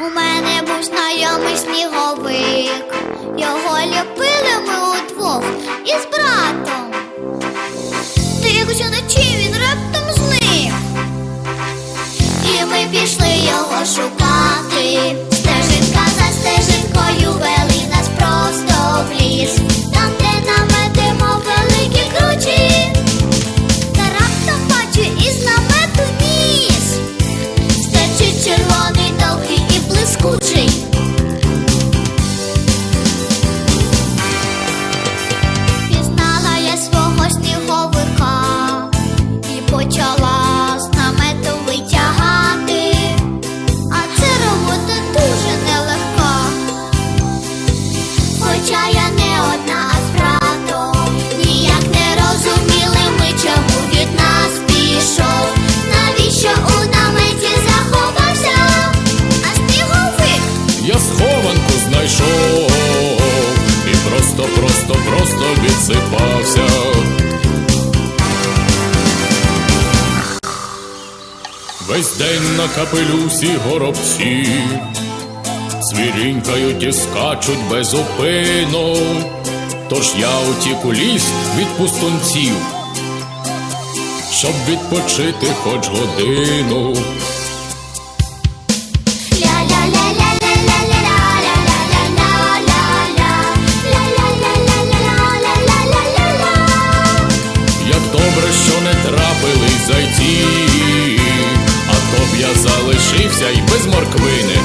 У мене був знайомий сніговик, його ліпили ми удвох. і збрали. І просто, просто, просто відсипався. Весь день на капелюсі горобці, цвірінькають і скачуть без упину. Тож я утік у ліс від пустунців, щоб відпочити хоч годину. Як добре, що не трапились зайці, а то б я залишився й без морквини.